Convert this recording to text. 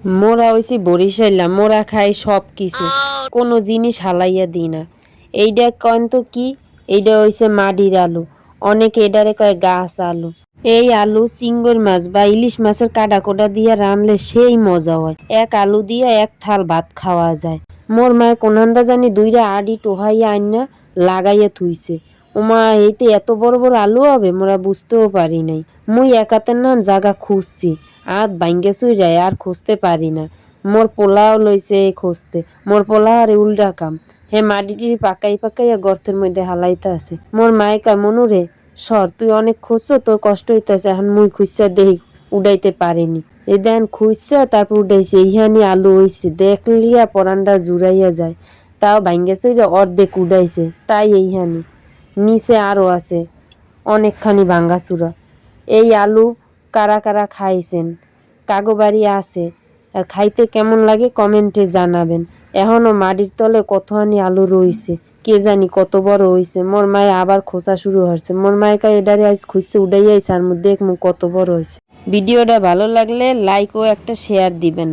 মোরা হইছি বরিশাইলা মোরা খাই সব কিছু কোনো জিনিস হালাইয়া দিই না। এইটা কন তো কি? এইটা হইছে মাটির আলু। অনেকে এটারে কয় গাছ আলু। এই আলু চিংড়ি মাছ বা ইলিশ মাছের কাটা কোটা দিয়া রানলে সেই মজা হয়। এক আলু দিয়া এক থাল ভাত খাওয়া যায়। মোর মায়ে কোনান্ডা জানি দুইটা আডি টোহাইয়া আইনা লাগাইয়া থুইছে। ওমা এইতে এত বড় বড় আলু হবে? মোরা বুঝতেও পারি নাই। মুই একাতে না জাগা খুঁজছি। আত বাইঙ্গে শুই চুইরাই আর খুঁজতে পারি না। মোর পোলাও লইছে খুঁজতে। মোর পোলা আরে উল্টা কাম। হে মাটিটির পাকাই পাকাইয়া গর্তের মধ্যে হালাইতে আছে। মোর মাইকা মনুরে সর, তুই অনেক খুঁজছ, তোর কষ্ট হইতেছে, এখন মুই খুঁজছা, দেহি উড়াইতে পারিনি। এ দেন খুঁজছা, তারপর উড়াইছে, ইহানি আলু হইছে। দেখলিয়া পরানটা জুড়াইয়া যায়। তাও ভাঙ্গে চইরা অর্ধেক উড়াইছে। তাই এইহানি। নিচে আরও আছে, অনেকখানি ভাঙ্গাচুরা এই আলু কারা কারা খাইছেন, কাগো বাড়ি আছে, আর খাইতে কেমন লাগে কমেন্টে জানাবেন। এখনও মাটির তলে কতখানি আলু রইছে, কে জানি কত বড় হইছে, মোর মায়ে আবার খোসা শুরু হয়েছে মোর মায়ে কাই এডারে আইস খুঁজছে উড়াই আইছে, আর মধ্যে কত বড় হয়েছে ভিডিওটা ভালো লাগলে লাইক ও একটা শেয়ার দিবেন।